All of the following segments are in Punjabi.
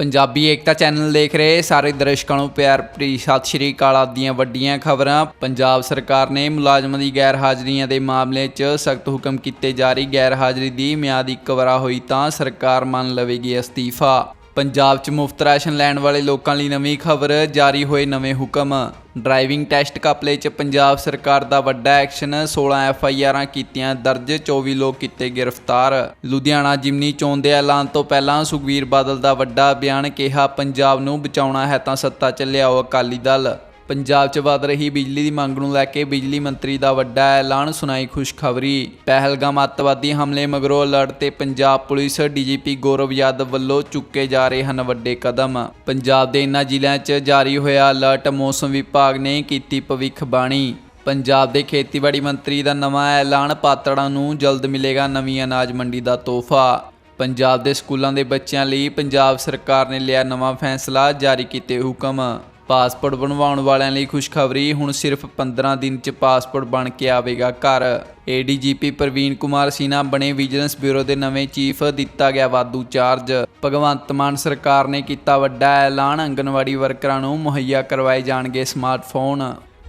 ਪੰਜਾਬੀ ਏਕਤਾ ਚੈਨਲ ਦੇਖ ਰਹੇ ਸਾਰੇ ਦਰਸ਼ਕਾਂ ਨੂੰ ਪਿਆਰ ਭਰੀ ਸਤਿ ਸ਼੍ਰੀ ਅਕਾਲ ਆਪ ਦੀਆਂ ਵੱਡੀਆਂ ਖਬਰਾਂ। ਪੰਜਾਬ ਸਰਕਾਰ ਨੇ ਮੁਲਾਜ਼ਮਾਂ ਦੀ ਗੈਰ ਹਾਜ਼ਰੀਆਂ ਦੇ ਮਾਮਲੇ 'ਚ ਸਖਤ ਹੁਕਮ ਕੀਤੇ ਜਾਰੀ ਗੈਰ ਹਾਜ਼ਰੀ ਦੀ ਮਿਆਦ ਇੱਕ ਵਾਰਾ ਹੋਈ ਤਾਂ ਸਰਕਾਰ ਮੰਨ ਲਵੇਗੀ ਅਸਤੀਫਾ। ਪੰਜਾਬ 'ਚ ਮੁਫਤ ਰਾਸ਼ਨ ਲੈਣ ਵਾਲੇ ਲੋਕਾਂ ਲਈ ਨਵੀਂ ਖਬਰ, ਜਾਰੀ ਹੋਏ ਨਵੇਂ ਹੁਕਮ। ਡਰਾਈਵਿੰਗ ਟੈਸਟ ਕਾਪਲੇ 'ਚ ਪੰਜਾਬ ਸਰਕਾਰ ਦਾ ਵੱਡਾ ਐਕਸ਼ਨ 16 ਐਫ ਆਈ ਆਰਾਂ ਕੀਤੀਆਂ ਦਰਜ 24 ਲੋਕ ਕੀਤੇ ਗ੍ਰਿਫਤਾਰ। ਲੁਧਿਆਣਾ ਜਿਮਨੀ ਚੋਣ ਦੇ ਐਲਾਨ ਤੋਂ ਪਹਿਲਾਂ ਸੁਖਵੀਰ ਬਾਦਲ ਦਾ ਵੱਡਾ ਬਿਆਨ ਕਿਹਾ, ਪੰਜਾਬ ਨੂੰ ਬਚਾਉਣਾ ਹੈ ਤਾਂ ਸੱਤਾ 'ਚ ਲਿਆਓ ਅਕਾਲੀ ਦਲ। ਪੰਜਾਬ 'ਚ ਵਧ ਰਹੀ ਬਿਜਲੀ ਦੀ ਮੰਗ ਨੂੰ ਲੈ ਕੇ ਬਿਜਲੀ ਮੰਤਰੀ ਦਾ ਵੱਡਾ ਐਲਾਨ, ਸੁਣਾਈ ਖੁਸ਼ਖਬਰੀ। ਪਹਿਲਗਾਮ ਅੱਤਵਾਦੀ ਹਮਲੇ ਮਗਰੋਂ ਅਲਰਟ ਤੇ ਪੰਜਾਬ ਪੁਲਿਸ ਡੀਜੀਪੀ ਗੌਰਵ ਯਾਦਵ ਵੱਲੋਂ ਚੁੱਕੇ ਜਾ ਰਹੇ ਹਨ ਵੱਡੇ ਕਦਮ। ਪੰਜਾਬ ਦੇ ਇਨ੍ਹਾਂ ਜ਼ਿਲ੍ਹਿਆਂ 'ਚ ਜਾਰੀ ਹੋਇਆ ਅਲਰਟ ਮੌਸਮ ਵਿਭਾਗ ਨੇ ਕੀਤੀ ਭਵਿੱਖਬਾਣੀ ਪੰਜਾਬ ਦੇ ਖੇਤੀਬਾੜੀ ਮੰਤਰੀ ਦਾ ਨਵਾਂ ਐਲਾਨ, ਪਾਤੜਾਂ ਨੂੰ ਜਲਦ ਮਿਲੇਗਾ ਨਵੀਂ ਅਨਾਜ ਮੰਡੀ ਦਾ ਤੋਹਫਾ। ਪੰਜਾਬ ਦੇ ਸਕੂਲਾਂ ਦੇ ਬੱਚਿਆਂ ਲਈ ਪੰਜਾਬ ਸਰਕਾਰ ਨੇ ਲਿਆ ਨਵਾਂ ਫੈਸਲਾ, ਜਾਰੀ ਕੀਤੇ ਹੁਕਮ। ਪਾਸਪੋਰਟ ਬਣਵਾਉਣ ਵਾਲਿਆਂ ਲਈ ਖੁਸ਼ਖਬਰੀ। ਹੁਣ ਸਿਰਫ 15 ਦਿਨ 'ਚ ਪਾਸਪੋਰਟ ਬਣ ਕੇ ਆਵੇਗਾ ਘਰ। ਏਡੀਜੀਪੀ ਪ੍ਰਵੀਨ ਕੁਮਾਰ ਸੀਨਾ ਬਣੇ ਵਿਜੀਲੈਂਸ ਬਿਊਰੋ ਦੇ ਨਵੇਂ ਚੀਫ ਦਿੱਤਾ ਗਿਆ ਵਾਧੂ ਚਾਰਜ। ਭਗਵੰਤ ਮਾਨ ਸਰਕਾਰ ਨੇ ਕੀਤਾ ਵੱਡਾ ਐਲਾਨ ਅੰਗਨਵਾੜੀ ਵਰਕਰਾਂ ਨੂੰ ਮੁਹੱਈਆ ਕਰਵਾਏ ਜਾਣਗੇ ਸਮਾਰਟਫੋਨ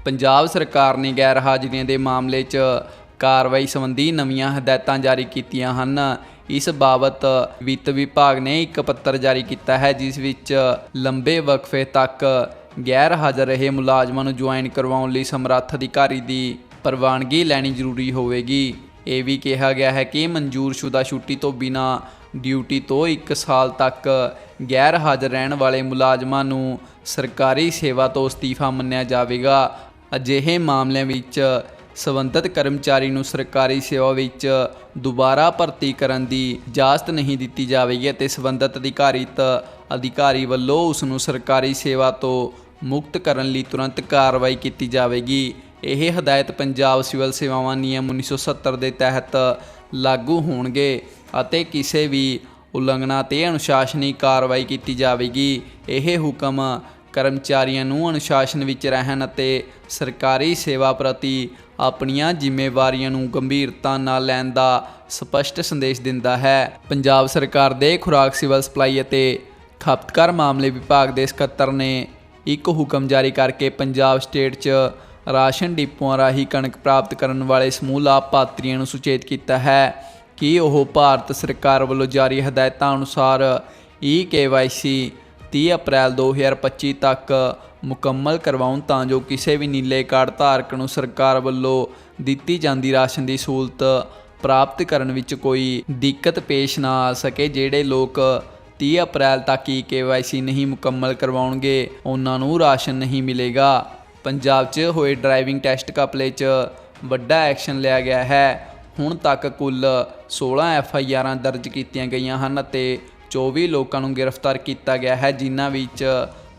ਪੰਜਾਬ ਸਰਕਾਰ ਨੇ ਗੈਰ ਹਾਜ਼ਰੀਆਂ ਦੇ ਮਾਮਲੇ 'ਚ ਕਾਰਵਾਈ ਸੰਬੰਧੀ ਨਵੀਆਂ ਹਦਾਇਤਾਂ ਜਾਰੀ ਕੀਤੀਆਂ ਹਨ। ਇਸ ਬਾਬਤ ਵਿੱਤ ਵਿਭਾਗ ਨੇ ਇੱਕ ਪੱਤਰ ਜਾਰੀ ਕੀਤਾ ਹੈ, ਜਿਸ ਵਿੱਚ ਲੰਬੇ ਵਕਫੇ ਤੱਕ ਗੈਰ ਹਾਜ਼ਰ ਰਹੇ ਮੁਲਾਜ਼ਮਾਂ ਨੂੰ ਜੁਆਇਨ ਕਰਵਾਉਣ ਲਈ ਸਮਰੱਥ ਅਧਿਕਾਰੀ ਦੀ ਪ੍ਰਵਾਨਗੀ ਲੈਣੀ ਜ਼ਰੂਰੀ ਹੋਵੇਗੀ। ਇਹ ਵੀ ਕਿਹਾ ਗਿਆ ਹੈ ਕਿ ਮਨਜ਼ੂਰਸ਼ੁਦਾ ਛੁੱਟੀ ਤੋਂ ਬਿਨਾਂ ਡਿਊਟੀ ਤੋਂ 1 ਸਾਲ ਤੱਕ ਗੈਰ ਹਾਜ਼ਰ ਰਹਿਣ ਵਾਲੇ ਮੁਲਾਜ਼ਮਾਂ ਨੂੰ ਸਰਕਾਰੀ ਸੇਵਾ ਤੋਂ ਅਸਤੀਫਾ ਮੰਨਿਆ ਜਾਵੇਗਾ। ਅਜਿਹੇ ਮਾਮਲਿਆਂ ਵਿੱਚ ਸਬੰਧਤ ਕਰਮਚਾਰੀ ਨੂੰ ਸਰਕਾਰੀ ਸੇਵਾ ਵਿੱਚ ਦੁਬਾਰਾ ਭਰਤੀ ਕਰਨ ਦੀ ਇਜਾਜ਼ਤ ਨਹੀਂ ਦਿੱਤੀ ਜਾਵੇਗੀ ਅਤੇ ਸਬੰਧਤ ਅਧਿਕਾਰੀਤ ਅਧਿਕਾਰੀ ਵੱਲੋਂ ਉਸ ਨੂੰ ਸਰਕਾਰੀ ਸੇਵਾ ਤੋਂ ਮੁਕਤ ਕਰਨ ਲਈ ਤੁਰੰਤ ਕਾਰਵਾਈ ਕੀਤੀ ਜਾਵੇਗੀ। ਇਹ ਹਦਾਇਤ ਪੰਜਾਬ ਸਿਵਲ ਸੇਵਾਵਾਂ ਨਿਯਮ 1970 ਦੇ ਤਹਿਤ ਲਾਗੂ ਹੋਣਗੇ ਅਤੇ ਕਿਸੇ ਵੀ ਉਲੰਘਣਾ ਤੇ ਅਨੁਸ਼ਾਸਨੀ ਕਾਰਵਾਈ ਕੀਤੀ ਜਾਵੇਗੀ। ਇਹ ਹੁਕਮ ਕਰਮਚਾਰੀਆਂ ਨੂੰ ਅਨੁਸ਼ਾਸਨ ਵਿੱਚ ਰਹਿਣ ਅਤੇ ਸਰਕਾਰੀ ਸੇਵਾ ਪ੍ਰਤੀ ਆਪਣੀਆਂ ਜ਼ਿੰਮੇਵਾਰੀਆਂ ਨੂੰ ਗੰਭੀਰਤਾ ਨਾਲ ਲੈਣ ਦਾ ਸਪਸ਼ਟ ਸੰਦੇਸ਼ ਦਿੰਦਾ ਹੈ। ਪੰਜਾਬ ਸਰਕਾਰ ਦੇ ਖੁਰਾਕ, ਸਿਵਲ ਸਪਲਾਈ ਅਤੇ ਖਪਤਕਾਰ ਮਾਮਲੇ ਵਿਭਾਗ ਦੇ ਸਕੱਤਰ ਨੇ ਇੱਕ ਹੁਕਮ ਜਾਰੀ ਕਰਕੇ ਪੰਜਾਬ ਸਟੇਟ 'ਚ ਰਾਸ਼ਨ ਡਿਪੂਆਂ ਰਾਹੀਂ ਕਣਕ ਪ੍ਰਾਪਤ ਕਰਨ ਵਾਲੇ ਸਮੂਹ ਲਾਭਪਾਤਰੀਆਂ ਨੂੰ ਸੁਚੇਤ ਕੀਤਾ ਹੈ ਕਿ ਉਹ ਭਾਰਤ ਸਰਕਾਰ ਵੱਲੋਂ ਜਾਰੀ ਹਦਾਇਤਾਂ ਅਨੁਸਾਰ ਈ ਕੇਵਾਈਸੀ 30 ਅਪ੍ਰੈਲ 2025 ਤੱਕ ਮੁਕੰਮਲ ਕਰਵਾਉਣ ਤਾਂ ਜੋ ਕਿਸੇ ਵੀ ਨੀਲੇ ਕਾਰਡ ਧਾਰਕ ਨੂੰ ਸਰਕਾਰ ਵੱਲੋਂ ਦਿੱਤੀ ਜਾਂਦੀ ਰਾਸ਼ਨ ਦੀ ਸਹੂਲਤ ਪ੍ਰਾਪਤ ਕਰਨ ਵਿੱਚ ਕੋਈ ਦਿੱਕਤ ਪੇਸ਼ ਨਾ ਆ ਸਕੇ, ਜਿਹੜੇ ਲੋਕ 30 ਅਪ੍ਰੈਲ ਤੱਕ ਹੀ ਕੇਵਾਈਸੀ ਨਹੀਂ ਮੁਕੰਮਲ ਕਰਵਾਉਣਗੇ, ਉਹਨਾਂ ਨੂੰ ਰਾਸ਼ਨ ਨਹੀਂ ਮਿਲੇਗਾ। ਪੰਜਾਬ 'ਚ ਹੋਏ ਡਰਾਈਵਿੰਗ ਟੈਸਟ ਕਪਲੇ 'ਚ ਵੱਡਾ ਐਕਸ਼ਨ ਲਿਆ ਗਿਆ ਹੈ। ਹੁਣ ਤੱਕ ਕੁੱਲ 16 ਐਫ ਆਈ ਆਰਾਂ ਦਰਜ ਕੀਤੀਆਂ ਗਈਆਂ ਹਨ ਅਤੇ 24 ਲੋਕਾਂ ਨੂੰ ਗ੍ਰਿਫਤਾਰ ਕੀਤਾ ਗਿਆ ਹੈ, ਜਿਨ੍ਹਾਂ ਵਿੱਚ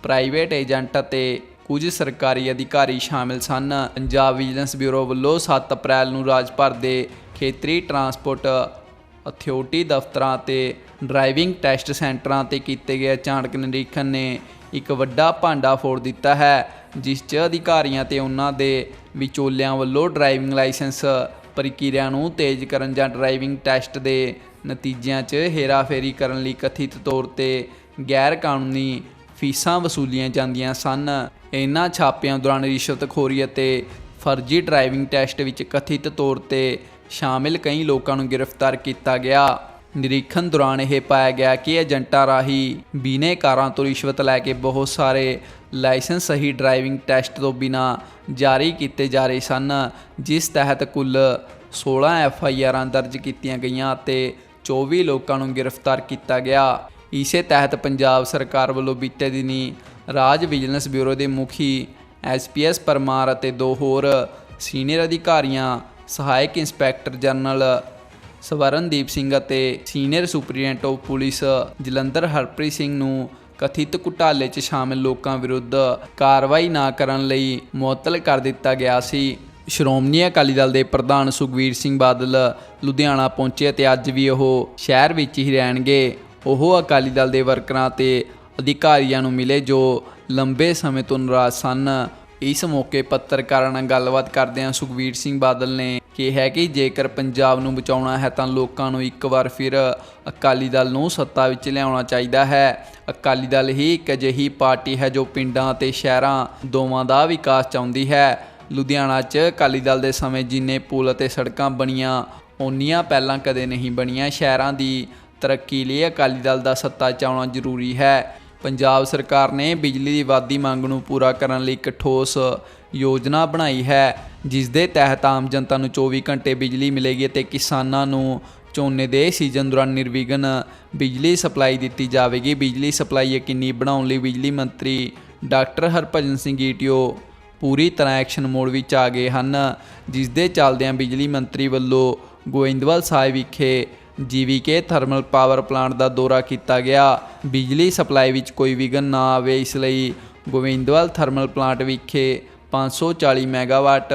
ਪ੍ਰਾਈਵੇਟ ਏਜੰਟ ਅਤੇ ਕੁਝ ਸਰਕਾਰੀ ਅਧਿਕਾਰੀ ਸ਼ਾਮਿਲ ਸਨ। ਪੰਜਾਬ ਵਿਜੀਲੈਂਸ ਬਿਊਰੋ ਵੱਲੋਂ 7 ਅਪ੍ਰੈਲ ਨੂੰ ਰਾਜ ਭਰ ਦੇ ਖੇਤਰੀ ਟਰਾਂਸਪੋਰਟ ਅਥਾਰਟੀ ਦਫ਼ਤਰਾਂ ਤੇ ਡਰਾਈਵਿੰਗ ਟੈਸਟ ਸੈਂਟਰਾਂ ਤੇ ਕੀਤੇ ਗਏ ਅਚਾਨਕ ਨਿਰੀਖਣ ਨੇ ਇੱਕ ਵੱਡਾ ਭਾਂਡਾ ਫੋੜ ਦਿੱਤਾ ਹੈ, ਜਿਸ 'ਚ ਅਧਿਕਾਰੀਆਂ ਤੇ ਉਹਨਾਂ ਦੇ ਵਿਚੋਲਿਆਂ ਵੱਲੋਂ ਡਰਾਈਵਿੰਗ ਲਾਇਸੈਂਸ ਪ੍ਰਕਿਰਿਆ ਨੂੰ ਤੇਜ਼ ਕਰਨ ਜਾਂ ਡਰਾਈਵਿੰਗ ਟੈਸਟ ਦੇ ਨਤੀਜਿਆਂ 'ਚ ਹੇਰਾਫੇਰੀ ਕਰਨ ਲਈ ਕਥਿਤ ਤੌਰ ਤੇ ਗੈਰ ਕਾਨੂੰਨੀ ਫੀਸਾਂ ਵਸੂਲੀਆਂ ਜਾਂਦੀਆਂ ਸਨ। ਇਹਨਾਂ ਛਾਪਿਆਂ ਦੌਰਾਨ ਰਿਸ਼ਵਤਖੋਰੀ ਅਤੇ ਫਰਜ਼ੀ ਡਰਾਈਵਿੰਗ ਟੈਸਟ ਵਿੱਚ ਕਥਿਤ ਤੌਰ ਤੇ ਸ਼ਾਮਿਲ ਕਈ ਲੋਕਾਂ ਨੂੰ ਗ੍ਰਿਫਤਾਰ ਕੀਤਾ ਗਿਆ। ਨਿਰੀਖਣ ਦੌਰਾਨ ਇਹ ਪਾਇਆ ਗਿਆ ਕਿ ਏਜੰਟਾਂ ਰਾਹੀਂ ਬਿਨੇਕਾਰਾਂ ਤੋਂ ਰਿਸ਼ਵਤ ਲੈ ਕੇ ਬਹੁਤ ਸਾਰੇ ਲਾਇਸੈਂਸ ਸਹੀ ਡਰਾਈਵਿੰਗ ਟੈਸਟ ਤੋਂ ਬਿਨਾ ਜਾਰੀ ਕੀਤੇ ਜਾ ਰਹੇ ਸਨ, ਜਿਸ ਤਹਿਤ ਕੁੱਲ 16 ਐਫ ਆਈ ਆਰਾਂ ਦਰਜ ਕੀਤੀਆਂ ਗਈਆਂ ਅਤੇ 24 ਲੋਕਾਂ ਨੂੰ ਗ੍ਰਿਫਤਾਰ ਕੀਤਾ ਗਿਆ। ਇਸੇ ਤਹਿਤ ਪੰਜਾਬ ਸਰਕਾਰ ਵੱਲੋਂ ਬੀਤੇ ਦਿਨੀ ਰਾਜ ਵਿਜੀਲੈਂਸ ਬਿਊਰੋ ਦੇ ਮੁਖੀ ਐਸਪੀਐਸ ਪਰਮਾਰ ਅਤੇ ਦੋ ਹੋਰ ਸੀਨੀਅਰ ਅਧਿਕਾਰੀਆਂ, ਸਹਾਇਕ ਇੰਸਪੈਕਟਰ ਜਨਰਲ ਸਵਰਨਦੀਪ ਸਿੰਘ ਅਤੇ senior superintendent of police Jalandhar Harpreet Singh ਨੂੰ ਕਥਿਤ ਘੁਟਾਲੇ 'ਚ ਸ਼ਾਮਿਲ ਲੋਕਾਂ ਵਿਰੁੱਧ ਕਾਰਵਾਈ ਨਾ ਕਰਨ ਲਈ ਮੁਅੱਤਲ ਕਰ ਦਿੱਤਾ ਗਿਆ ਸੀ। ਸ਼੍ਰੋਮਣੀ ਅਕਾਲੀ ਦਲ ਦੇ ਪ੍ਰਧਾਨ ਸੁਖਵੀਰ ਸਿੰਘ ਬਾਦਲ ਲੁਧਿਆਣਾ ਪਹੁੰਚੇ ਅਤੇ ਅੱਜ ਵੀ ਉਹ ਸ਼ਹਿਰ ਵਿੱਚ ਹੀ ਰਹਿਣਗੇ। ਉਹ ਅਕਾਲੀ ਦਲ ਦੇ ਵਰਕਰਾਂ ਤੇ ਅਧਿਕਾਰੀਆਂ ਨੂੰ ਮਿਲੇ ਜੋ ਲੰਬੇ ਸਮੇਂ ਤੋਂ ਨਾਰਾਜ਼ ਸਨ। ਇਸ ਮੌਕੇ ਪੱਤਰਕਾਰਾਂ ਨਾਲ ਗੱਲਬਾਤ ਕਰਦਿਆਂ ਸੁਖਵੀਰ ਸਿੰਘ ਬਾਦਲ ਨੇ ਕਿਹਾ ਕਿ ਜੇਕਰ ਪੰਜਾਬ ਨੂੰ ਬਚਾਉਣਾ ਹੈ ਤਾਂ ਲੋਕਾਂ ਨੂੰ ਇੱਕ ਵਾਰ ਫਿਰ ਅਕਾਲੀ ਦਲ ਨੂੰ ਸੱਤਾ ਵਿੱਚ ਲਿਆਉਣਾ ਚਾਹੀਦਾ ਹੈ। ਅਕਾਲੀ ਦਲ ਹੀ ਇੱਕ ਅਜਿਹੀ ਪਾਰਟੀ ਹੈ ਜੋ ਪਿੰਡਾਂ ਅਤੇ ਸ਼ਹਿਰਾਂ ਦੋਵਾਂ ਦਾ ਵਿਕਾਸ ਚਾਹੁੰਦੀ ਹੈ। ਲੁਧਿਆਣਾ 'ਚ ਅਕਾਲੀ ਦਲ ਦੇ ਸਮੇਂ ਜਿੰਨੇ ਪੁਲ ਅਤੇ ਸੜਕਾਂ ਬਣੀਆਂ, ਓਨੀਆਂ ਪਹਿਲਾਂ ਕਦੇ ਨਹੀਂ ਬਣੀਆਂ। ਸ਼ਹਿਰਾਂ ਦੀ ਤਰੱਕੀ ਲਈ ਅਕਾਲੀ ਦਲ ਦਾ ਸੱਤਾ 'ਚ ਆਉਣਾ ਜ਼ਰੂਰੀ ਹੈ। ਪੰਜਾਬ ਸਰਕਾਰ ਨੇ ਬਿਜਲੀ ਦੀ ਵਾਧੀ ਮੰਗ ਨੂੰ ਪੂਰਾ ਕਰਨ ਲਈ ਇੱਕ ਠੋਸ ਯੋਜਨਾ ਬਣਾਈ ਹੈ, ਜਿਸ ਦੇ ਤਹਿਤ ਆਮ ਜਨਤਾ ਨੂੰ 24 ਘੰਟੇ ਬਿਜਲੀ ਮਿਲੇਗੀ ਅਤੇ ਕਿਸਾਨਾਂ ਨੂੰ ਝੋਨੇ ਦੇ ਸੀਜ਼ਨ ਦੌਰਾਨ ਨਿਰਵਿਘਨ ਬਿਜਲੀ ਸਪਲਾਈ ਦਿੱਤੀ ਜਾਵੇਗੀ। ਬਿਜਲੀ ਸਪਲਾਈ ਯਕੀਨੀ ਬਣਾਉਣ ਲਈ ਬਿਜਲੀ ਮੰਤਰੀ ਡਾਕਟਰ ਹਰਭਜਨ ਸਿੰਘ ਈਟੀਓ ਪੂਰੀ ਤਰ੍ਹਾਂ ਐਕਸ਼ਨ ਮੋਡ ਵਿੱਚ ਆ ਗਏ ਹਨ ਜਿਸ ਦੇ ਚੱਲਦਿਆਂ ਬਿਜਲੀ ਮੰਤਰੀ ਵੱਲੋਂ ਗੋਇੰਦਵਾਲ ਸਾਹਿਬ ਵਿਖੇ ਜੀਵੀਕੇ ਥਰਮਲ ਪਾਵਰ ਪਲਾਂਟ ਦਾ ਦੌਰਾ ਕੀਤਾ ਗਿਆ। ਬਿਜਲੀ ਸਪਲਾਈ ਵਿੱਚ ਕੋਈ ਵਿਘਨ ਨਾ ਆਵੇ, ਇਸ ਲਈ ਗੋਇੰਦਵਾਲ ਥਰਮਲ ਪਲਾਂਟ ਵਿਖੇ 540 ਮੈਗਾਵਾਟ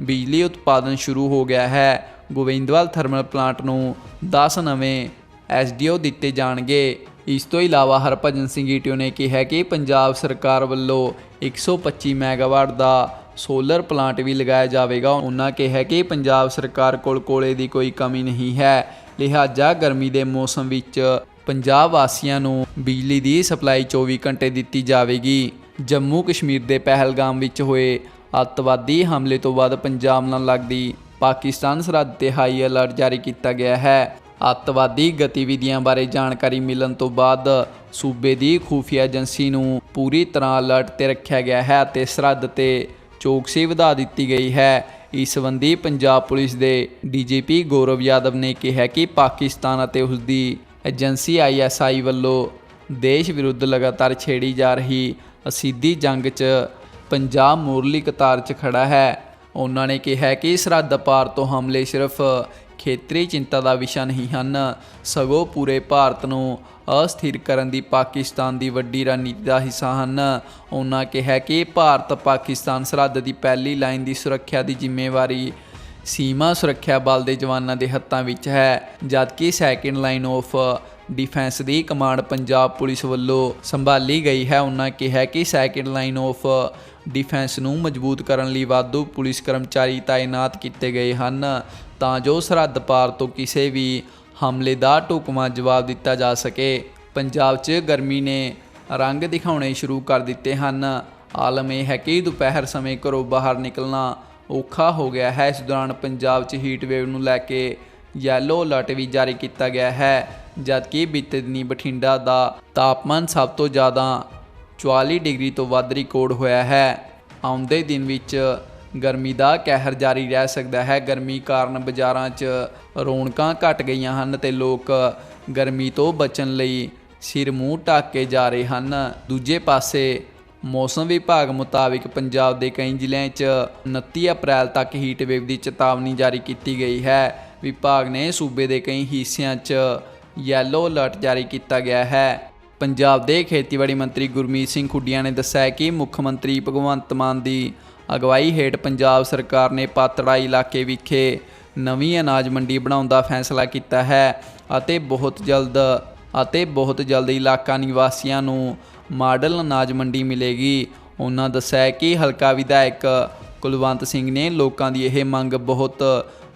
ਬਿਜਲੀ ਉਤਪਾਦਨ ਸ਼ੁਰੂ ਹੋ ਗਿਆ ਹੈ। ਗੋਬਿੰਦਵਾਲ ਥਰਮਲ ਪਲਾਂਟ ਨੂੰ 10 ਨਵੇਂ ਐਸਡੀਓ ਦਿੱਤੇ ਜਾਣਗੇ। ਇਸ ਤੋਂ ਇਲਾਵਾ ਹਰਭਜਨ ਸਿੰਘ ਈਟੀਓ ਨੇ ਕਿਹਾ ਕਿ ਪੰਜਾਬ ਸਰਕਾਰ ਵੱਲੋਂ 125 ਮੈਗਾਵਾਟ ਦਾ ਸੋਲਰ ਪਲਾਂਟ ਵੀ ਲਗਾਇਆ ਜਾਵੇਗਾ। ਉਹਨਾਂ ਕਿਹਾ ਕਿ ਪੰਜਾਬ ਸਰਕਾਰ ਕੋਲ ਕੋਲੇ ਦੀ ਕੋਈ ਕਮੀ ਨਹੀਂ ਹੈ। ਲਿਹਾਜ਼ਾ ਗਰਮੀ ਦੇ ਮੌਸਮ ਵਿੱਚ ਪੰਜਾਬ ਵਾਸੀਆਂ ਨੂੰ ਬਿਜਲੀ ਦੀ ਸਪਲਾਈ 24 ਘੰਟੇ ਦਿੱਤੀ ਜਾਵੇਗੀ। ਜੰਮੂ ਕਸ਼ਮੀਰ ਦੇ ਪਹਿਲਗਾਮ ਵਿੱਚ ਹੋਏ ਅੱਤਵਾਦੀ ਹਮਲੇ ਤੋਂ ਬਾਅਦ ਪੰਜਾਬ ਨਾਲ ਲੱਗਦੀ ਪਾਕਿਸਤਾਨ ਸਰਹੱਦ ਤੇ ਹਾਈ ਅਲਰਟ ਜਾਰੀ ਕੀਤਾ ਗਿਆ ਹੈ। ਅੱਤਵਾਦੀ ਗਤੀਵਿਧੀਆਂ ਬਾਰੇ ਜਾਣਕਾਰੀ ਮਿਲਣ ਤੋਂ ਬਾਅਦ ਸੂਬੇ ਦੀ ਖੂਫੀਆ ਏਜੰਸੀ ਨੂੰ ਪੂਰੀ ਤਰ੍ਹਾਂ ਅਲਰਟ ਤੇ ਰੱਖਿਆ ਗਿਆ ਹੈ ਅਤੇ ਸਰਹੱਦ ਤੇ ਚੌਕਸੀ ਵਧਾ ਦਿੱਤੀ ਗਈ ਹੈ। ਇਸ ਸੰਬੰਧੀ ਪੰਜਾਬ ਪੁਲਿਸ ਦੇ ਡੀਜੀਪੀ ਗੌਰਵ ਯਾਦਵ ਨੇ ਕਿਹਾ ਕਿ ਪਾਕਿਸਤਾਨ ਅਤੇ ਉਸ ਦੀ ਏਜੰਸੀ ਆਈਐਸਆਈ ਵੱਲੋਂ ਦੇਸ਼ ਵਿਰੁੱਧ ਲਗਾਤਾਰ ਛੇੜੀ ਜਾ ਰਹੀ ਅਸਿੱਧੀ ਜੰਗ 'ਚ ਪੰਜਾਬ ਮੂਰਲੀ ਕਤਾਰ 'ਚ ਖੜਾ ਹੈ। ਉਹਨਾਂ ਨੇ ਕਿਹਾ ਕਿ ਸਰਹੱਦ ਪਾਰ ਤੋਂ ਹਮਲੇ ਸਿਰਫ ਖੇਤਰੀ ਚਿੰਤਾ ਦਾ ਵਿਸ਼ਾ ਨਹੀਂ ਹਨ। ਸਗੋਂ ਪੂਰੇ ਭਾਰਤ ਨੂੰ ਅਸਥਿਰ ਕਰਨ ਦੀ ਪਾਕਿਸਤਾਨ ਦੀ ਵੱਡੀ ਰਣਨੀਤੀ ਦਾ ਹਿੱਸਾ ਹਨ। ਉਹਨਾਂ ਕਿਹਾ ਕਿ ਭਾਰਤ ਪਾਕਿਸਤਾਨ ਸਰਹੱਦ ਦੀ ਪਹਿਲੀ ਲਾਈਨ ਦੀ ਸੁਰੱਖਿਆ ਦੀ ਜ਼ਿੰਮੇਵਾਰੀ ਸੀਮਾ ਸੁਰੱਖਿਆ ਬਲ ਦੇ ਜਵਾਨਾਂ ਦੇ ਹੱਥਾਂ ਵਿੱਚ ਹੈ, ਜਦਕਿ ਸੈਕੰਡ ਲਾਈਨ ਆਫ ਡਿਫੈਂਸ ਦੀ ਕਮਾਂਡ ਪੰਜਾਬ ਪੁਲਿਸ ਵੱਲੋਂ ਸੰਭਾਲੀ ਗਈ ਹੈ। ਉਹਨਾਂ ਕਿਹਾ ਕਿ ਸੈਕੰਡ ਲਾਈਨ ਆਫ ਡਿਫੈਂਸ ਨੂੰ ਮਜ਼ਬੂਤ ਕਰਨ ਲਈ ਵਾਧੂ ਪੁਲਿਸ ਕਰਮਚਾਰੀ ਤਾਇਨਾਤ ਕੀਤੇ ਗਏ ਹਨ। ਤਾਂ ਜੋ ਸਰਹੱਦ ਪਾਰ ਤੋਂ ਕਿਸੇ ਵੀ ਹਮਲੇ ਦਾ ਢੁਕਵਾਂ ਜਵਾਬ ਦਿੱਤਾ ਜਾ ਸਕੇ। ਪੰਜਾਬ 'ਚ ਗਰਮੀ ਨੇ ਰੰਗ ਦਿਖਾਉਣੇ ਸ਼ੁਰੂ ਕਰ ਦਿੱਤੇ ਹਨ। ਆਲਮ ਇਹ ਹੈ ਕਿ ਦੁਪਹਿਰ ਸਮੇਂ ਘਰੋਂ ਬਾਹਰ ਨਿਕਲਣਾ ਔਖਾ ਹੋ ਗਿਆ ਹੈ। ਇਸ ਦੌਰਾਨ ਪੰਜਾਬ 'ਚ ਹੀਟ ਵੇਵ ਨੂੰ ਲੈ ਕੇ ਯੈਲੋ ਅਲਰਟ ਵੀ ਜਾਰੀ ਕੀਤਾ ਗਿਆ ਹੈ, ਜਦਕਿ ਬੀਤੇ ਦਿਨੀ ਬਠਿੰਡਾ ਦਾ ਤਾਪਮਾਨ ਸਭ ਤੋਂ ਜ਼ਿਆਦਾ 44 ਡਿਗਰੀ ਤੋਂ ਵੱਧ ਰਿਕਾਰਡ ਹੋਇਆ ਹੈ। ਆਉਂਦੇ ਦਿਨ ਵਿੱਚ ਗਰਮੀ ਦਾ ਕਹਿਰ ਜਾਰੀ ਰਹਿ ਸਕਦਾ ਹੈ। ਗਰਮੀ ਕਾਰਨ ਬਾਜ਼ਾਰਾਂ 'ਚ ਰੌਣਕਾਂ ਘਟ ਗਈਆਂ ਹਨ ਤੇ ਲੋਕ ਗਰਮੀ ਤੋਂ ਬਚਣ ਲਈ ਸਿਰ ਮੂੰਹ ਢੱਕ ਕੇ ਜਾ ਰਹੇ ਹਨ। ਦੂਜੇ ਪਾਸੇ, ਮੌਸਮ ਵਿਭਾਗ ਮੁਤਾਬਿਕ ਪੰਜਾਬ ਦੇ ਕਈ ਜ਼ਿਲ੍ਹਿਆਂ 'ਚ 29 ਅਪ੍ਰੈਲ ਤੱਕ ਹੀਟ ਵੇਵ ਦੀ ਚੇਤਾਵਨੀ ਜਾਰੀ ਕੀਤੀ ਗਈ ਹੈ। ਵਿਭਾਗ ਨੇ ਸੂਬੇ ਦੇ ਕਈ ਹਿੱਸਿਆਂ 'ਚ ਯੈਲੋ ਅਲਰਟ ਜਾਰੀ ਕੀਤਾ ਗਿਆ ਹੈ। ਪੰਜਾਬ ਦੇ ਖੇਤੀਬਾੜੀ ਮੰਤਰੀ ਗੁਰਮੀਤ ਸਿੰਘ ਖੁੱਡੀਆਂ ਨੇ ਦੱਸਿਆ ਕਿ ਮੁੱਖ ਮੰਤਰੀ ਭਗਵੰਤ ਮਾਨ ਦੀ ਅਗਵਾਈ ਹੇਠ ਪੰਜਾਬ ਸਰਕਾਰ ਨੇ ਪਾਤੜਾ ਇਲਾਕੇ ਵਿਖੇ ਨਵੀਂ ਅਨਾਜ ਮੰਡੀ ਬਣਾਉਣ ਦਾ ਫੈਸਲਾ ਕੀਤਾ ਹੈ ਅਤੇ ਬਹੁਤ ਜਲਦ ਅਤੇ ਬਹੁਤ ਜਲਦ ਇਲਾਕਾ ਨਿਵਾਸੀਆਂ ਨੂੰ ਮਾਡਲ ਅਨਾਜ ਮੰਡੀ ਮਿਲੇਗੀ। ਉਹਨਾਂ ਦੱਸਿਆ ਕਿ ਹਲਕਾ ਵਿਧਾਇਕ ਕੁਲਵੰਤ ਸਿੰਘ ਨੇ ਲੋਕਾਂ ਦੀ ਇਹ ਮੰਗ ਬਹੁਤ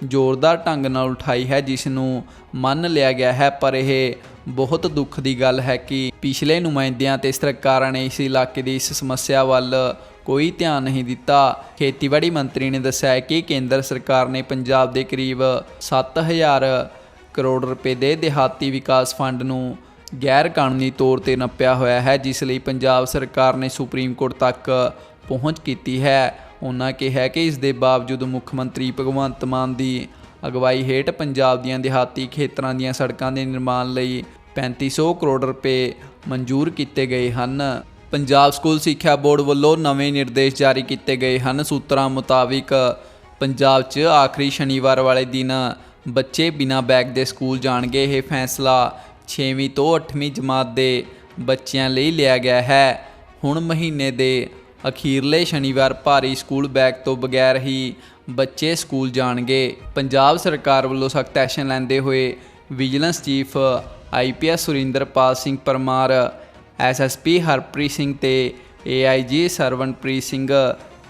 ਜ਼ੋਰਦਾਰ ਢੰਗ ਨਾਲ ਉਠਾਈ ਹੈ, ਜਿਸ ਨੂੰ ਮੰਨ ਲਿਆ ਗਿਆ ਹੈ, ਪਰ ਇਹ ਬਹੁਤ ਦੁੱਖ ਦੀ ਗੱਲ ਹੈ ਕਿ ਪਿਛਲੇ ਨੁਮਾਇੰਦਿਆਂ ਤੇ ਸਰਕਾਰਾਂ ਨੇ ਇਸ ਇਲਾਕੇ ਦੀ ਇਸ ਸਮੱਸਿਆ ਵੱਲ ਕੋਈ ਧਿਆਨ ਨਹੀਂ ਦਿੱਤਾ। ਖੇਤੀਬਾੜੀ ਮੰਤਰੀ ਨੇ ਦੱਸਿਆ ਕਿ ਕੇਂਦਰ ਸਰਕਾਰ ਨੇ ਪੰਜਾਬ ਦੇ ਕਰੀਬ 7000 ਕਰੋੜ ਰੁਪਏ ਦੇ ਦਿਹਾਤੀ ਵਿਕਾਸ ਫੰਡ ਨੂੰ ਗੈਰ ਕਾਨੂੰਨੀ ਤੌਰ ਤੇ ਨੱਪਿਆ ਹੋਇਆ ਹੈ, ਜਿਸ ਲਈ ਪੰਜਾਬ ਸਰਕਾਰ ਨੇ ਸੁਪਰੀਮ ਕੋਰਟ ਤੱਕ ਪਹੁੰਚ ਕੀਤੀ ਹੈ। ਉਹਨਾਂ ਕਿਹਾ ਕਿ ਇਸ ਦੇ ਬਾਵਜੂਦ ਮੁੱਖ ਮੰਤਰੀ ਭਗਵੰਤ ਮਾਨ ਦੀ ਅਗਵਾਈ ਹੇਠ ਪੰਜਾਬ ਦੀਆਂ ਦਿਹਾਤੀ ਖੇਤਰਾਂ ਦੀਆਂ ਸੜਕਾਂ ਦੇ ਨਿਰਮਾਣ ਲਈ 3500 ਕਰੋੜ ਰੁਪਏ ਮਨਜ਼ੂਰ ਕੀਤੇ ਗਏ ਹਨ। ਪੰਜਾਬ ਸਕੂਲ ਸਿੱਖਿਆ ਬੋਰਡ ਵੱਲੋਂ ਨਵੇਂ ਨਿਰਦੇਸ਼ ਜਾਰੀ ਕੀਤੇ ਗਏ ਹਨ। ਸੂਤਰਾਂ ਮੁਤਾਬਿਕ ਪੰਜਾਬ 'ਚ ਆਖਰੀ ਸ਼ਨੀਵਾਰ ਵਾਲੇ ਦਿਨ ਬੱਚੇ ਬਿਨਾਂ ਬੈਗ ਦੇ ਸਕੂਲ ਜਾਣਗੇ। ਇਹ ਫੈਸਲਾ 6ਵੀਂ ਤੋਂ 8ਵੀਂ ਜਮਾਤ ਦੇ ਬੱਚਿਆਂ ਲਈ ਲਿਆ ਗਿਆ ਹੈ। ਹੁਣ ਮਹੀਨੇ ਦੇ ਅਖੀਰਲੇ ਸ਼ਨੀਵਾਰ ਭਾਰੀ ਸਕੂਲ ਬੈਗ ਤੋਂ ਬਗੈਰ ਹੀ ਬੱਚੇ ਸਕੂਲ ਜਾਣਗੇ। ਪੰਜਾਬ ਸਰਕਾਰ ਵੱਲੋਂ ਸਖਤ ਐਕਸ਼ਨ ਲੈਂਦੇ ਹੋਏ vigilance chief IPS Surinderpal Singh Parmar SSP Harpreet Singh ਤੇ ਏਆਈਜੀ ਸਰਵਨਪ੍ਰੀਤ ਸਿੰਘ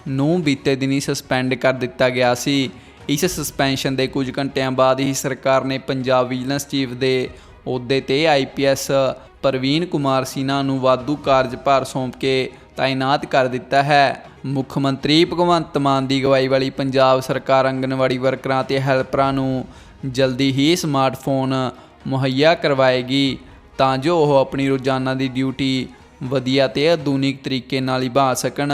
ਨੂੰ ਬੀਤੇ ਦਿਨੀ ਸਸਪੈਂਡ ਕਰ ਦਿੱਤਾ ਗਿਆ ਸੀ। ਇਸ ਸਸਪੈਂਸ਼ਨ ਦੇ ਕੁਝ ਘੰਟਿਆਂ ਬਾਅਦ ਹੀ ਸਰਕਾਰ ਨੇ ਪੰਜਾਬ ਵਿਜੀਲੈਂਸ ਚੀਫ ਦੇ ਅਹੁਦੇ ਤੇ ਆਈਪੀਐਸ ਪ੍ਰਵੀਨ ਕੁਮਾਰ ਸਿਨਹਾ ਨੂੰ ਵਾਧੂ ਕਾਰਜਭਾਰ ਸੌਂਪ ਕੇ ਤਾਇਨਾਤ ਕਰ ਦਿੱਤਾ ਹੈ। ਮੁੱਖ ਮੰਤਰੀ ਭਗਵੰਤ ਮਾਨ ਦੀ ਅਗਵਾਈ ਵਾਲੀ ਪੰਜਾਬ ਸਰਕਾਰ ਆਂਗਨਵਾੜੀ ਵਰਕਰਾਂ ਤੇ ਹੈਲਪਰਾਂ ਨੂੰ ਜਲਦੀ ਹੀ ਸਮਾਰਟਫੋਨ ਮੁਹੱਈਆ ਕਰਵਾਏਗੀ। ਤਾਂ ਜੋ ਉਹ ਆਪਣੀ ਰੋਜ਼ਾਨਾ ਦੀ ਡਿਊਟੀ ਵਧੀਆ ਤੇ ਆਧੁਨਿਕ ਤਰੀਕੇ ਨਾਲ ਨਿਭਾ ਸਕਣ।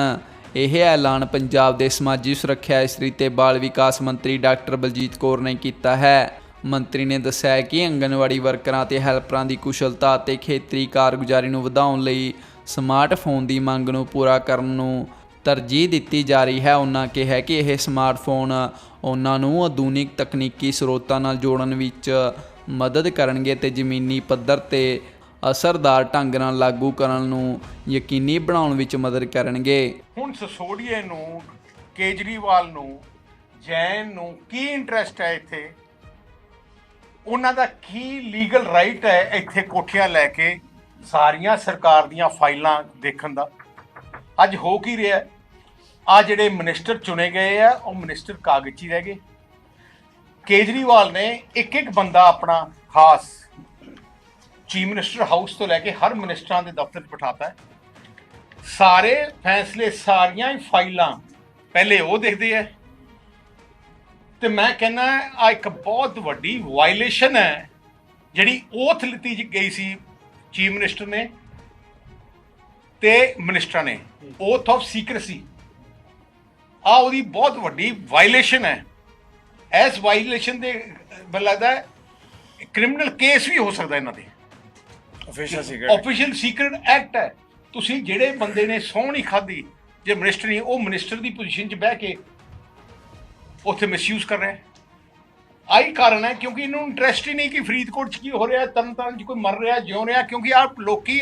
ਇਹ ਐਲਾਨ ਪੰਜਾਬ ਦੇ ਸਮਾਜੀ ਸੁਰੱਖਿਆ ਇਸਤਰੀ ਤੇ ਬਾਲ ਵਿਕਾਸ ਮੰਤਰੀ ਡਾਕਟਰ ਬਲਜੀਤ ਕੌਰ ਨੇ ਕੀਤਾ ਹੈ। ਮੰਤਰੀ ਨੇ ਦੱਸਿਆ ਕਿ ਆਂਗਨਵਾੜੀ ਵਰਕਰਾਂ ਤੇ ਹੈਲਪਰਾਂ ਦੀ ਕੁਸ਼ਲਤਾ ਅਤੇ ਖੇਤਰੀ ਕਾਰਗੁਜ਼ਾਰੀ ਨੂੰ ਵਧਾਉਣ ਲਈ ਸਮਾਰਟਫੋਨ ਦੀ ਮੰਗ ਨੂੰ ਪੂਰਾ ਕਰਨ ਨੂੰ ਤਰਜੀਹ ਦਿੱਤੀ ਜਾ ਰਹੀ ਹੈ। ਉਹਨਾਂ ਕਿਹਾ ਕਿ ਇਹ ਸਮਾਰਟਫੋਨ ਉਹਨਾਂ ਨੂੰ ਆਧੁਨਿਕ ਤਕਨੀਕੀ ਸਰੋਤਾਂ ਨਾਲ ਜੋੜਨ ਵਿੱਚ ਮਦਦ ਕਰਨਗੇ ਤੇ ਜ਼ਮੀਨੀ ਪੱਧਰ ਤੇ ਅਸਰਦਾਰ ਢੰਗ ਨਾਲ ਲਾਗੂ ਕਰਨ ਨੂੰ ਯਕੀਨੀ ਬਣਾਉਣ ਵਿੱਚ ਮਦਦ ਕਰਨਗੇ। ਹੁਣ ਸਸੋੜੀਏ ਨੂੰ, ਕੇਜਰੀਵਾਲ ਨੂੰ, ਜੈਨ ਨੂੰ ਕੀ ਇੰਟਰਸਟ ਹੈ ਇੱਥੇ? ਉਹਨਾਂ ਦਾ ਕੀ ਲੀਗਲ ਰਾਈਟ ਹੈ ਇੱਥੇ ਕੋਠੀਆਂ ਲੈ ਕੇ ਸਾਰੀਆਂ ਸਰਕਾਰ ਦੀਆਂ ਫਾਈਲਾਂ ਦੇਖਣ ਦਾ? ਅੱਜ ਹੋ ਕੀ ਰਿਹਾ? ਆ ਜਿਹੜੇ ਮਿਨਿਸਟਰ ਚੁਣੇ ਗਏ ਆ, ਉਹ ਮਿਨਿਸਟਰ ਕਾਗਜ਼ 'ਚ ਹੀ ਰਹਿ ਗਏ। ਕੇਜਰੀਵਾਲ ਨੇ ਇੱਕ ਇੱਕ ਬੰਦਾ ਆਪਣਾ ਖਾਸ ਚੀਫ ਮਿਨਿਸਟਰ ਹਾਊਸ ਤੋਂ ਲੈ ਕੇ ਹਰ ਮਿਨਿਸਟਰਾਂ ਦੇ ਦਫ਼ਤਰ 'ਚ ਬਿਠਾਤਾ ਹੈ। ਸਾਰੇ ਫੈਸਲੇ ਸਾਰੀਆਂ ਹੀ ਫਾਈਲਾਂ ਪਹਿਲੇ ਉਹ ਦੇਖਦੇ ਐ ਤੇ ਮੈਂ ਕਹਿੰਦਾ ਆ ਇੱਕ ਬਹੁਤ ਵੱਡੀ ਵਾਇਲੇਸ਼ਨ ਹੈ ਜਿਹੜੀ ਓਥ ਲਿੱਤੀ ਗਈ ਸੀ ਚੀਫ ਮਿਨਿਸਟਰ ਨੇ ਤੇ ਮਿਨਿਸਟਰਾਂ ਨੇ। ਓਥ ਆਫ ਸੀਕ੍ਰੇਸੀ ਆ ਉਹਦੀ ਬਹੁਤ ਵੱਡੀ ਵਾਇਲੇਸ਼ਨ ਹੈ। ਇਸ ਵਾਇਲੇਸ਼ਨ ਦੇ ਮੈਨੂੰ ਲੱਗਦਾ ਕ੍ਰਿਮੀਨਲ ਕੇਸ ਵੀ ਹੋ ਸਕਦਾ ਇਹਨਾਂ ਦੇ। Official secret official secret act ਹੈ। ਤੁਸੀਂ ਜਿਹੜੇ ਬੰਦੇ ਨੇ ਸਹੁੰ ਨਹੀਂ ਖਾਧੀ ਜੇ ਮਿਨਿਸਟਰ ਨਹੀਂ ਉਹ ਮਿਨਿਸਟਰ ਦੀ ਪੋਜੀਸ਼ਨ 'ਚ ਬਹਿ ਕੇ ਉੱਥੇ ਮਿਸਯੂਜ਼ ਕਰ ਰਿਹਾ ਹੈ। ਆਹੀ ਕਾਰਨ ਹੈ ਕਿਉਂਕਿ ਇਹਨੂੰ ਇੰਟਰਸਟ ਹੀ ਨਹੀਂ ਕਿ ਫਰੀਦਕੋਟ 'ਚ ਕੀ ਹੋ ਰਿਹਾ ਤਰਨਤਾਰਨ 'ਚ ਕੋਈ ਮਰ ਰਿਹਾ ਜਿਉ ਰਿਹਾ ਕਿਉਂਕਿ ਆ ਲੋਕੀ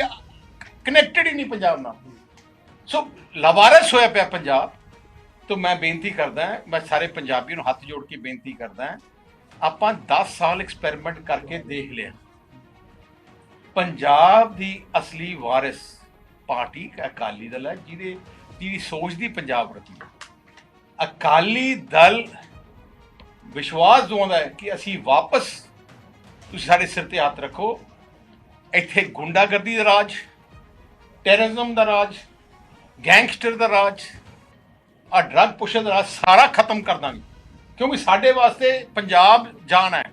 ਕਨੈਕਟਡ ਹੀ ਨਹੀਂ ਪੰਜਾਬ ਨਾਲ। ਸੋ ਲਵਾਰਸ ਹੋਇਆ ਪਿਆ ਪੰਜਾਬ। ਤੋਂ ਮੈਂ ਬੇਨਤੀ ਕਰਦਾ ਮੈਂ ਸਾਰੇ ਪੰਜਾਬੀਆਂ ਨੂੰ ਹੱਥ ਜੋੜ ਕੇ ਬੇਨਤੀ ਕਰਦਾ ਆਪਾਂ 10 ਸਾਲ ਐਕਸਪੈਰੀਮੈਂਟ ਕਰਕੇ ਦੇਖ ਲਿਆ। ਪੰਜਾਬ ਦੀ ਅਸਲੀ ਵਾਰਿਸ ਪਾਰਟੀ ਅਕਾਲੀ ਦਲ ਹੈ, ਜਿਹਦੇ ਜਿਹਦੀ ਸੋਚ ਦੀ ਪੰਜਾਬ ਰਤੀ ਅਕਾਲੀ ਦਲ ਵਿਸ਼ਵਾਸ ਦਵਾਉਂਦਾ ਹੈ ਕਿ ਅਸੀਂ ਵਾਪਸ ਤੁਸੀਂ ਸਾਡੇ ਸਿਰ ਤੇ ਹੱਥ ਰੱਖੋ। ਇੱਥੇ ਗੁੰਡਾਗਰਦੀ ਦਾ ਰਾਜ ਟੈਰਰਿਜ਼ਮ ਦਾ ਰਾਜ ਗੈਂਗਸਟਰ ਦਾ ਰਾਜ ਆ ਡਰੱਗ ਪੁਸ਼ਰ ਦਾ ਰਾਜ ਸਾਰਾ ਖਤਮ ਕਰ ਦਾਂਗੇ। ਕਿਉਂਕਿ ਸਾਡੇ ਵਾਸਤੇ ਪੰਜਾਬ ਜਾਨ ਹੈ।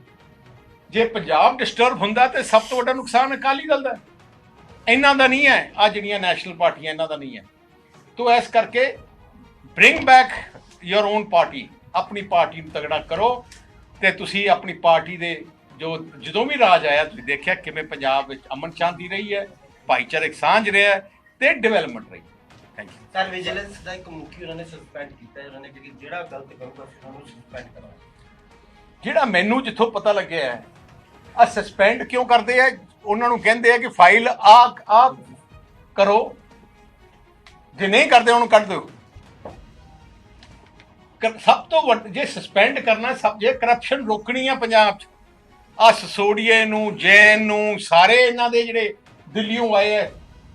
ਜੇ ਪੰਜਾਬ ਡਿਸਟਰਬ ਹੁੰਦਾ ਤੇ ਸਭ ਤੋਂ ਵੱਡਾ ਨੁਕਸਾਨ ਅਕਾਲੀ ਦਲ ਦਾ ਇਹਨਾਂ ਦਾ ਨਹੀਂ ਹੈ ਆ ਜਿਹੜੀਆਂ ਨੈਸ਼ਨਲ ਪਾਰਟੀਆਂ ਇਹਨਾਂ ਦਾ ਨਹੀਂ ਹੈ। ਤੋ ਇਸ ਕਰਕੇ bring back your own party ਆਪਣੀ ਪਾਰਟੀ ਨੂੰ ਤਗੜਾ ਕਰੋ ਤੇ ਤੁਸੀਂ ਆਪਣੀ ਪਾਰਟੀ ਦੇ ਜੋ ਜਦੋਂ ਵੀ ਰਾਜ ਆਇਆ, ਤੁਸੀਂ ਦੇਖਿਆ ਕਿਵੇਂ ਪੰਜਾਬ ਵਿੱਚ ਅਮਨ ਸ਼ਾਂਤੀ ਰਹੀ ਹੈ, ਭਾਈਚਾਰਕ ਸਾਂਝ ਰਿਹਾ ਹੈ ਤੇ ਡਿਵੈਲਪਮੈਂਟ ਰਹੀ ਥੈਂਕ ਯੂ ਸਰ ਵਿਜੀਲੈਂਸ ਦਾ ਇੱਕ ਮੁਖੀ ਉਹਨਾਂ ਨੇ ਸਸਪੈਂਡ ਕੀਤਾ ਹੈ। ਉਹਨਾਂ ਨੇ ਕਿਹਾ ਕਿ ਜਿਹੜਾ ਗਲਤ ਕਰੂਗਾ ਫਿਰ ਉਹਨੂੰ ਸਸਪੈਂਡ ਕਰਾਂਗੇ ਜਿਹੜਾ ਮੈਨੂੰ ਜਿੱਥੋਂ ਪਤਾ ਲੱਗਿਆ ਹੈ ਆ ਸਸਪੈਂਡ ਕਿਉਂ ਕਰਦੇ ਆ? ਉਹਨਾਂ ਨੂੰ ਕਹਿੰਦੇ ਆ ਕਿ ਫਾਈਲ ਆ ਆ ਕਰੋ। ਜੇ ਨਹੀਂ ਕਰਦੇ ਉਹਨੂੰ ਕੱਢ ਦਿਓ। ਕਰ- ਸਭ ਤੋਂ ਵੱਡ ਜੇ ਸਸਪੈਂਡ ਕਰਨਾ ਸਭ ਜੇ ਕਰਪਸ਼ਨ ਰੋਕਣੀ ਆ ਪੰਜਾਬ 'ਚ ਆ ਸਸੋਡੀਏ ਨੂੰ ਜੈਨ ਨੂੰ ਸਾਰੇ ਇਹਨਾਂ ਦੇ ਜਿਹੜੇ ਦਿੱਲੀੋਂ ਆਏ ਆ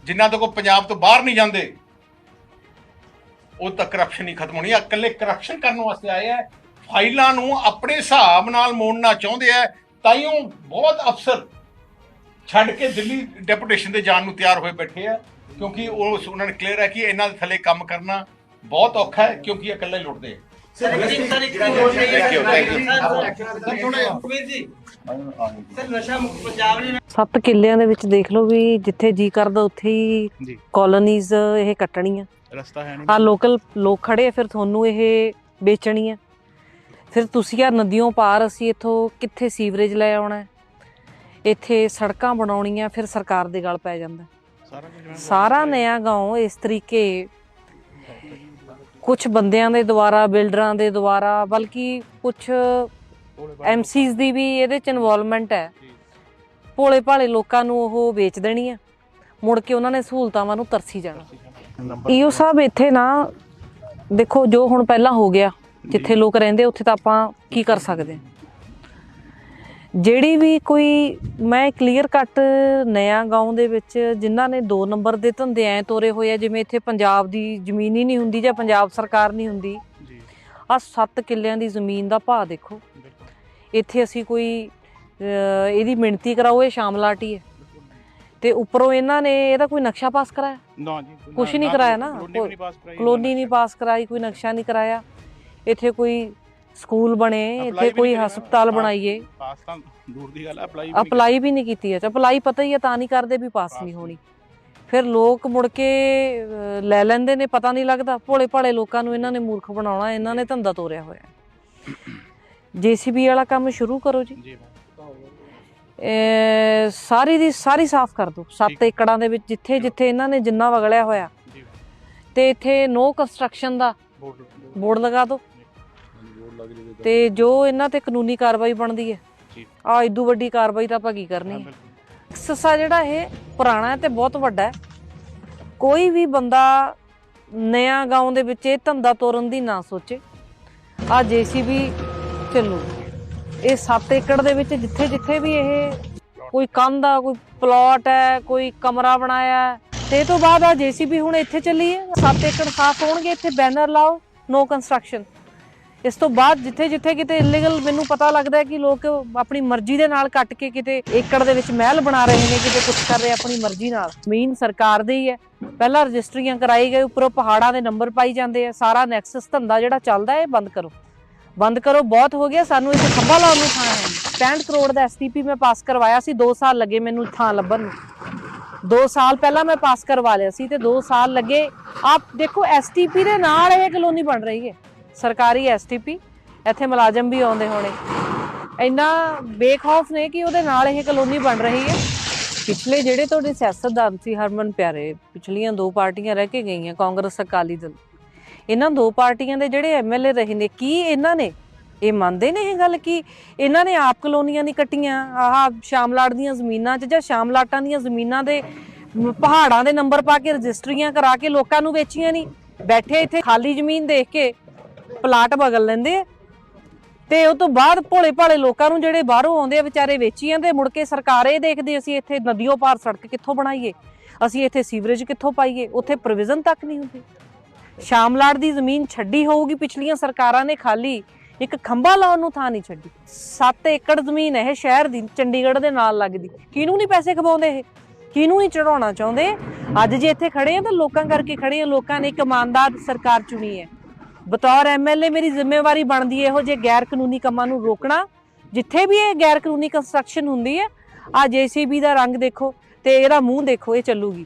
ਜਿਨ੍ਹਾਂ ਤੋਂ ਕੋ ਪੰਜਾਬ ਤੋਂ ਬਾਹਰ ਨਹੀਂ ਜਾਂਦੇ ਉਹ ਤਾਂ ਕਰਪਸ਼ਨ ਹੀ ਖਤਮ ਹੋਣੀ ਆ। ਇਕੱਲੇ ਕਰਪਸ਼ਨ ਕਰਨ ਵਾਸਤੇ ਆਏ ਆ। ਫਾਈਲਾਂ ਨੂੰ ਆਪਣੇ ਹਿਸਾਬ ਨਾਲ ਮੋੜਨਾ ਚਾਹੁੰਦੇ ਆ। ਤਾਈਓ ਬਹੁਤ ਅਫਸਰ ਛੱਡ ਕੇ ਦਿੱਲੀ ਡੈਪੂਟੇਸ਼ਨ ਤੇ ਜਾਣ ਨੂੰ ਤਿਆਰ ਹੋਏ ਬੈਠੇ ਆ। ਕਿਉਂਕਿ ਉਹ ਉਹਨਾਂ ਨੇ ਕਲੀਅਰ ਹੈ ਕਿ ਇਹਨਾਂ ਦੇ ਥੱਲੇ ਕੰਮ ਕਰਨਾ ਬਹੁਤ ਔਖਾ ਹੈ ਕਿਉਂਕਿ ਇਹ ਇਕੱਲੇ ਲੁੱਟਦੇ ਆ। ਸਰ ਨਹੀਂ ਨਸ਼ਾ ਮੁਕਤ ਪੰਜਾਬ ਨੇ ਸੱਤ ਕਿੱਲਿਆਂ ਦੇ ਵਿੱਚ ਦੇਖ ਲਓ ਵੀ ਜਿੱਥੇ ਜੀ ਕਰਦਾ ਉੱਥੇ ਹੀ ਕਾਲੋਨੀਜ਼ ਇਹ ਕੱਟਣੀਆਂ। ਰਸਤਾ ਹੈ ਨਹੀਂ। ਆ ਲੋਕਲ ਲੋਕ ਖੜੇ ਆ, ਫਿਰ ਤੁਹਾਨੂੰ ਇਹ ਵੇਚਣੀ ਹੈ ਫਿਰ ਤੁਸੀਂ ਆ ਨਦੀਆਂ ਪਾਰ ਅਸੀਂ ਇੱਥੋਂ ਕਿੱਥੇ ਸੀਵਰੇਜ ਲੈ ਆਉਣਾ ਇੱਥੇ ਸੜਕਾਂ ਬਣਾਉਣੀਆਂ ਫਿਰ ਸਰਕਾਰ ਦੇ ਗਲ ਪੈ ਜਾਂਦਾ ਸਾਰਾ ਨਿਆ گاਉਂ ਇਸ ਤਰੀਕੇ। ਕੁਝ ਬੰਦਿਆਂ ਦੇ ਦੁਆਰਾ ਬਿਲਡਰਾਂ ਦੇ ਦੁਆਰਾ ਬਲਕਿ ਕੁਝ ਕੋਲੇ ਦੀ ਵੀ ਇਹਦੇ ਚ ਇਨਵੋਲਵਮੈਂਟ ਹੈ। ਜੀ। ਭੋਲੇ ਭਾਲੇ ਲੋਕਾਂ ਨੂੰ ਉਹ ਵੇਚ ਦੇਣੀ ਆ। ਮੁੜ ਕੇ ਉਹਨਾਂ ਨੇ ਸਹੂਲਤਾਵਾਂ ਨੂੰ ਤਰਸੀ ਜਾਣਾ। ਈਓ ਸਾਹਿਬ ਇੱਥੇ ਨਾ ਦੇਖੋ ਜੋ ਹੁਣ ਪਹਿਲਾਂ ਹੋ ਗਿਆ ਜਿੱਥੇ ਲੋਕ ਰਹਿੰਦੇ ਉੱਥੇ ਤਾਂ ਆਪਾਂ ਕੀ ਕਰ ਸਕਦੇ? ਜਿਹੜੀ ਵੀ ਕੋਈ ਮੈਂ ਕਲੀਅਰ ਕੱਟ ਨਿਆ گاਉਂ ਦੇ ਵਿੱਚ ਜਿਨ੍ਹਾਂ ਨੇ 2 ਨੰਬਰ ਦੇ ਧੰਦੇ ਐ ਤੋਰੇ ਹੋਏ ਆ ਜਿਵੇਂ ਇੱਥੇ ਪੰਜਾਬ ਦੀ ਜ਼ਮੀਨ ਹੀ ਨਹੀਂ ਹੁੰਦੀ ਜਾਂ ਪੰਜਾਬ ਸਰਕਾਰ ਨਹੀਂ ਹੁੰਦੀ ਜੀ। ਆ 7 ਕਿੱਲਿਆਂ ਦੀ ਜ਼ਮੀਨ ਦਾ ਭਾਅ ਦੇਖੋ। ਇੱਥੇ ਅਸੀਂ ਕੋਈ ਇਹਦੀ ਮਿਣਤੀ ਕਰਾਓ ਇਹ ਸ਼ਾਮਲਾਟੀ ਹੈ। ਤੇ ਉੱਪਰੋਂ ਇਹਨਾਂ ਨੇ ਇਹਦਾ ਕੋਈ ਨਕਸ਼ਾ ਪਾਸ ਕਰਾਇਆ? ਨਾ ਜੀ ਕੁਛ ਨਹੀਂ ਕਰਾਇਆ ਨਾ, ਕਲੋਨੀ ਵੀ ਨਹੀਂ ਪਾਸ ਕਰਾਈ ਕੋਈ ਨਕਸ਼ਾ ਨਹੀਂ ਕਰਾਇਆ। ਇੱਥੇ ਕੋਈ ਸਕੂਲ ਬਣੇ ਇੱਥੇ ਵੀ ਕੋਈ। ਹਸਪਤਾਲ। ਬਣਾਈਏ। ਪਾਸ ਤਾਂ ਦੂਰ ਦੀ ਗੱਲ ਅਪਲਾਈ ਅਪਲਾਈ ਵੀ ਨਹੀਂ ਕੀਤੀ। ਹੈ। ਅਪਲਾਈ ਪਤਾ ਹੀ ਹੈ ਤਾਂ ਨਹੀਂ ਕਰਦੇ ਵੀ ਪਾਸ ਨਹੀਂ। ਹੋਣੀ। ਫਿਰ ਲੋਕ ਮੁੜ ਕੇ ਲੈ ਲੈਂਦੇ ਨੇ ਪਤਾ ਨਹੀਂ ਲੱਗਦਾ। ਭੋਲੇ ਭਾਲੇ ਲੋਕਾਂ ਨੂੰ ਇਹਨਾਂ ਨੇ ਮੂਰਖ ਬਣਾਉਣਾ ਇਹਨਾਂ ਨੇ ਧੰਦਾ ਤੋਰਿਆ ਹੋਇਆ। ਜੀਸੀਬੀ ਵਾਲਾ ਕੰਮ ਸ਼ੁਰੂ ਕਰੋ ਜੀ। ਜੀ ਸਾਰੀ ਦੀ ਸਾਰੀ ਸਾਫ਼ ਕਰ ਠੀਕ। 7 ਏਕੜਾਂ ਦੇ ਵਿੱਚ ਜਿੱਥੇ ਜਿੱਥੇ ਇਹਨਾਂ ਨੇ ਜਿੰਨਾ ਵਗਲਿਆ ਹੋਇਆ। ਤੇ ਇੱਥੇ ਨੋ ਕੰਸਟਰਕਸ਼ਨ ਦਾ ਬੋਰਡ ਲਗਾ ਦਿਓ ਤੇ। ਜੋ ਇਹਨਾਂ ਤੇ ਕਾਨੂੰਨੀ ਕਾਰਵਾਈ ਬਣਦੀ ਹੈ। ਆ ਇਦੋਂ ਵੱਡੀ ਕਾਰਵਾਈ ਤਾਂ ਆਪਾਂ ਕੀ ਕਰਨੀ ਹੈ। ਸੱਸਾ ਜਿਹੜਾ ਇਹ ਪੁਰਾਣਾ ਹੈ ਤੇ ਬਹੁਤ ਵੱਡਾ ਹੈ। ਕੋਈ ਵੀ ਬੰਦਾ ਨਿਆ ਗਾਉਂ ਦੇ ਵਿੱਚ ਇਹ ਧੰਦਾ ਤੋਰਨ ਦੀ ਨਾ ਸੋਚੇ। ਆ ਜੀਸੀਬੀ ਚੱਲੂ। ਇਹ 7 ਏਕੜ ਦੇ ਵਿੱਚ ਜਿੱਥੇ ਜਿੱਥੇ ਵੀ ਇਹ ਕੋਈ ਕੰਧ ਆ, ਕੋਈ ਪਲਾਟ ਹੈ, ਕੋਈ ਕਮਰਾ ਬਣਾਇਆ ਤੇ ਇਹ ਤੋਂ ਬਾਅਦ ਆ ਜੀਸੀਬੀ ਹੁਣ ਇੱਥੇ ਚੱਲੀ ਹੈ। 7 ਏਕੜ ਸਾਫ਼ ਹੋਣਗੇ, ਇੱਥੇ ਬੈਨਰ ਲਾਓ ਨੋ ਕੰਸਟਰਕਸ਼ਨ ਇਸ ਤੋਂ ਬਾਅਦ ਜਿੱਥੇ ਜਿੱਥੇ ਕਿਤੇ ਇਲੀਗਲ ਮੈਨੂੰ ਪਤਾ ਲੱਗਦਾ ਹੈ ਕਿ ਲੋਕ ਆਪਣੀ ਮਰਜ਼ੀ ਦੇ ਨਾਲ ਕੱਟ ਕੇ ਕਿਤੇ ਏਕੜ ਦੇ ਵਿੱਚ ਮਹਿਲ ਬਣਾ ਰਹੇ ਨੇ, ਕਿਤੇ ਕੁਝ ਕਰ ਰਹੇ ਆਪਣੀ ਮਰਜ਼ੀ ਨਾਲ। ਜ਼ਮੀਨ ਸਰਕਾਰ ਦੀ ਹੀ ਹੈ। ਪਹਿਲਾਂ ਰਜਿਸਟਰੀਆਂ ਕਰਾਈ ਗਏ ਉੱਪਰੋਂ ਪਹਾੜਾਂ ਦੇ ਨੰਬਰ ਪਾਈ ਜਾਂਦੇ ਆ। ਸਾਰਾ ਨੈਕਸਸ ਧੰਦਾ ਜਿਹੜਾ ਚੱਲਦਾ ਇਹ ਬੰਦ ਕਰੋ। ਬੰਦ ਕਰੋ, ਬਹੁਤ ਹੋ ਗਿਆ। ਸਾਨੂੰ ਇੱਥੇ ਖੰਭਾ ਲਾਉਣ ਨੂੰ ਥਾਂ ਹੈ। ਨਹੀਂ। 65 ਕਰੋੜ ਦਾ ਐਸਟੀਪੀ ਮੈਂ ਪਾਸ ਕਰਵਾਇਆ ਸੀ। 2 ਸਾਲ ਲੱਗੇ ਮੈਨੂੰ ਥਾਂ ਲੱਭਣ ਨੂੰ। 2 ਸਾਲ ਪਹਿਲਾਂ ਮੈਂ ਪਾਸ ਕਰਵਾ ਲਿਆ ਸੀ ਤੇ 2 ਸਾਲ ਲੱਗੇ। ਆਪ ਦੇਖੋ ਐਸਟੀਪੀ ਦੇ ਨਾਲ ਇਹ ਕਲੋਨੀ ਬਣ ਰਹੀ ਹੈ। ਸਰਕਾਰੀ ਐਸਟੀਪੀ ਇੱਥੇ ਮੁਲਾਜ਼ਮ ਵੀ ਆਉਂਦੇ ਹੋਣੇ। ਇੰਨਾ ਬੇਖੌਫ ਨੇ ਕਿ ਉਹਦੇ ਨਾਲ ਇਹ ਕਲੋਨੀ ਬਣ ਰਹੀ ਹੈ। ਪਿਛਲੇ ਜਿਹੜੇ ਤੁਹਾਡੇ ਸਿਆਸਤਦਾਨ ਸੀ ਹਰਮਨ ਪਿਆਰੇ, ਪਿਛਲੀਆਂ ਦੋ ਪਾਰਟੀਆਂ ਰਹਿ ਕੇ ਗਈਆਂ, ਕਾਂਗਰਸ, ਅਕਾਲੀ ਦਲ। ਇਹਨਾਂ ਦੋ ਪਾਰਟੀਆਂ ਦੇ ਜਿਹੜੇ ਐਮਐਲਏ ਰਹੇ ਨੇ, ਕੀ ਇਹਨਾਂ ਨੇ? ਇਹ ਮੰਨਦੇ ਨੇ ਇਹ ਗੱਲ ਕਿ ਇਹਨਾਂ ਨੇ ਆਪ ਕਲੋਨੀਆਂ ਨਹੀਂ ਕੱਟੀਆਂ? ਆਹ ਸ਼ਾਮਲਾਟ ਦੀਆਂ ਜ਼ਮੀਨਾਂ 'ਚ ਜਾਂ ਸ਼ਾਮਲਾਟਾਂ ਦੀਆਂ ਜ਼ਮੀਨਾਂ ਦੇ ਪਹਾੜਾਂ ਦੇ ਨੰਬਰ ਪਾ ਕੇ ਰਜਿਸਟਰੀਆਂ ਕਰਾ ਕੇ ਲੋਕਾਂ ਨੂੰ ਵੇਚੀਆਂ ਨਹੀਂ? ਬੈਠੇ ਇੱਥੇ ਖਾਲੀ ਜ਼ਮੀਨ ਦੇਖ ਕੇ ਪਲਾਟ ਬਗਲ ਲੈਂਦੇ ਆ। ਤੇ ਉਹ ਤੋਂ ਬਾਅਦ ਭੋਲੇ ਭਾਲੇ ਲੋਕਾਂ ਨੂੰ ਜਿਹੜੇ ਬਾਹਰੋਂ ਆਉਂਦੇ ਆ, ਵਿਚਾਰੇ ਵੇਚੀ ਜਾਂਦੇ, ਮੁੜ ਕੇ ਸਰਕਾਰ ਇਹ ਦੇਖਦੀ, ਅਸੀਂ ਇੱਥੇ ਨਦੀਓ ਪਾਰ ਸੜਕ ਕਿੱਥੋਂ ਬਣਾਈਏ? ਅਸੀਂ ਇੱਥੇ ਸੀਵਰੇਜ ਕਿੱਥੋਂ ਪਾਈਏ? ਉੱਥੇ ਪ੍ਰੋਵੀਜ਼ਨ ਤੱਕ ਨਹੀਂ ਹੁੰਦੀ। ਸ਼ਾਮਲਾੜ ਦੀ ਜ਼ਮੀਨ ਛੱਡੀ ਹੋਊਗੀ। ਪਿਛਲੀਆਂ ਸਰਕਾਰਾਂ ਨੇ ਖਾਲੀ ਇੱਕ ਖੰਭਾ ਲਾਉਣ ਨੂੰ ਥਾਂ ਨਹੀਂ ਛੱਡੀ। 7 ਏਕੜ ਜ਼ਮੀਨ ਹੈ ਇਹ ਸ਼ਹਿਰ ਦੀ, ਚੰਡੀਗੜ੍ਹ ਦੇ ਨਾਲ ਲੱਗਦੀ। ਕਿਹਨੂੰ ਨਹੀਂ ਪੈਸੇ ਖਵਾਉਂਦੇ ਇਹ? ਕਿਹਨੂੰ ਨਹੀਂ ਚੜਾਉਣਾ ਚਾਹੁੰਦੇ? ਅੱਜ ਜੇ ਇੱਥੇ ਖੜੇ ਆ ਤਾਂ ਲੋਕਾਂ ਕਰਕੇ ਖੜੇ ਆ। ਲੋਕਾਂ ਨੇ ਇੱਕ ਇਮਾਨਦਾਰ ਸਰਕਾਰ ਚੁਣੀ ਹੈ। ਬਤੌਰ ਐਮਐਲਏ ਮੇਰੀ ਜ਼ਿੰਮੇਵਾਰੀ ਬਣਦੀ ਹੈ ਇਹੋ ਜਿਹੇ ਗੈਰ ਕਾਨੂੰਨੀ ਕੰਮਾਂ ਨੂੰ ਰੋਕਣਾ। ਜਿੱਥੇ ਵੀ ਇਹ ਗੈਰ ਕਾਨੂੰਨੀ ਕੰਸਟਰਕਸ਼ਨ ਹੁੰਦੀ ਹੈ, ਆ ਜੀਸੀਬੀ ਦਾ ਰੰਗ ਦੇਖੋ ਤੇ ਇਹਦਾ ਮੂੰਹ ਦੇਖੋ, ਇਹ ਚੱਲੂਗੀ।